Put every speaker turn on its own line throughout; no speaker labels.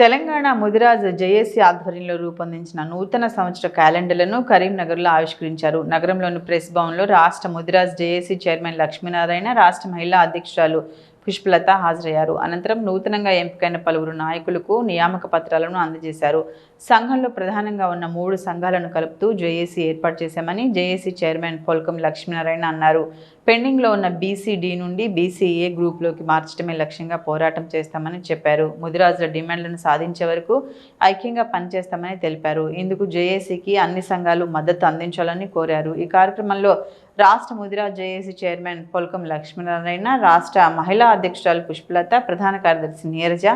Telangana Mudiraj JAC ఆధ్వర్యంలో రూపొందించిన నూతన సంవత్సర క్యాలెండర్లను కరీంనగర్లో ఆవిష్కరించారు. నగరంలోని ప్రెస్ భవన్లో రాష్ట్ర ముదిరాజ్ జేఏసీ చైర్మన్ లక్ష్మీనారాయణ రాష్ట్ర మహిళా అధ్యక్షురాలు పుష్పలత హాజరయ్యారు. అనంతరం నూతనంగా ఎంపికైన పలువురు నాయకులకు నియామక పత్రాలను అందజేశారు. సంఘంలో ప్రధానంగా ఉన్న మూడు సంఘాలను కలుపుతూ జేఏసీ ఏర్పాటు చేశామని జేఏసీ చైర్మన్ పొల్కం లక్ష్మీనారాయణ అన్నారు. పెండింగ్లో ఉన్న బీసీడీ నుండి బీసీఏ గ్రూప్లోకి మార్చడమే లక్ష్యంగా పోరాటం చేస్తామని చెప్పారు. ముదిరాజుల డిమాండ్లను సాధించే వరకు ఐక్యంగా పనిచేస్తామని తెలిపారు. ఇందుకు జేఏసీకి అన్ని సంఘాలు మద్దతు అందించాలని కోరారు. ఈ కార్యక్రమంలో రాష్ట్ర ముదిరాజ్ జేఏసీ చైర్మన్ పొలకం లక్ష్మీనారాయణ రాష్ట్ర మహిళా అధ్యక్షురాలు పుష్పలత ప్రధాన కార్యదర్శి నీరజ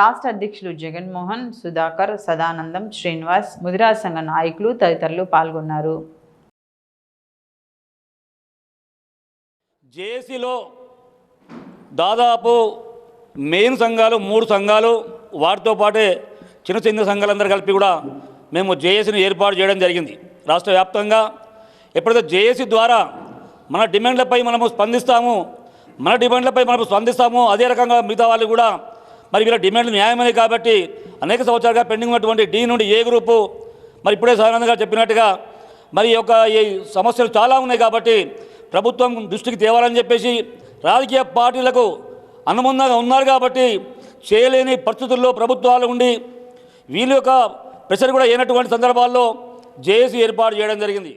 రాష్ట్ర అధ్యక్షులు జగన్మోహన్ సుధాకర్ సదానందం శ్రీనివాస్ ముదిరాజ్ సంఘ నాయకులు తదితరులు పాల్గొన్నారు.
జేఏసీలో దాదాపు మెయిన్ సంఘాలు మూడు సంఘాలు వాటితో పాటే చిన్న చిన్న సంఘాలందరూ కలిపి కూడా మేము జేఏసీని ఏర్పాటు చేయడం జరిగింది. రాష్ట్ర వ్యాప్తంగా ఎప్పుడైతే జేఏసీ ద్వారా మన డిమాండ్లపై మనము స్పందిస్తాము మన డిమాండ్లపై మనము స్పందిస్తాము అదే రకంగా మిగతా వాళ్ళు కూడా మరి వీళ్ళ డిమాండ్లు న్యాయమైనవి కాబట్టి అనేక సంవత్సరాలుగా పెండింగ్ ఉన్నటువంటి డి నుండి ఏ గ్రూపు మరి ఇప్పుడే సాధారణంగా చెప్పినట్టుగా మరి ఈ యొక్క ఈ సమస్యలు చాలా ఉన్నాయి కాబట్టి ప్రభుత్వం దృష్టికి తేవాలని చెప్పేసి రాజకీయ పార్టీలకు అనుబంధంగా ఉన్నారు కాబట్టి చేయలేని పరిస్థితుల్లో ప్రభుత్వాలు ఉండి వీళ్ళ యొక్క ప్రెషర్ కూడా అయినటువంటి సందర్భాల్లో జేఏసీ ఏర్పాటు చేయడం జరిగింది.